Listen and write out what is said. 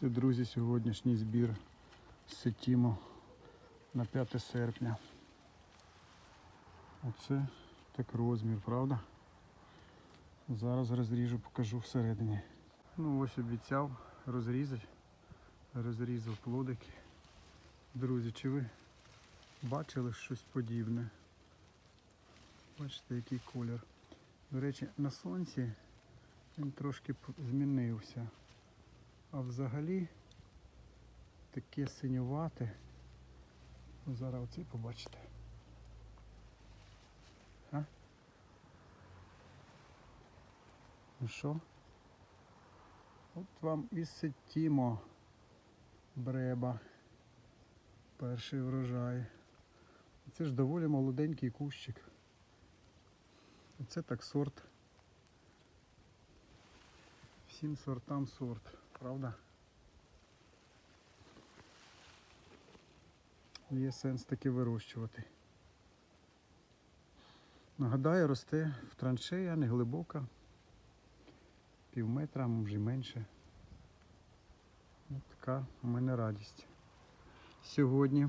Це, друзі, сьогоднішній збір Сетімо на 5 серпня. Оце так розмір, правда? Зараз розріжу, покажу всередині. Ну ось обіцяв розрізати. Розрізав плодики. Друзі, чи ви бачили щось подібне? Бачите, який колір. До речі, на сонці він трошки змінився. А взагалі таке синювате. Ну, Зараз оцей побачите. А? Ну що? От вам і сетімо бреба. Перший врожай. Це ж доволі молоденький кущик. Оце так сорт. Всім сортам сорт, правда? Є сенс таки вирощувати. Нагадаю, росте в траншея, не глибока. Пів метра, може менше. Ось така у мене радість. Сьогодні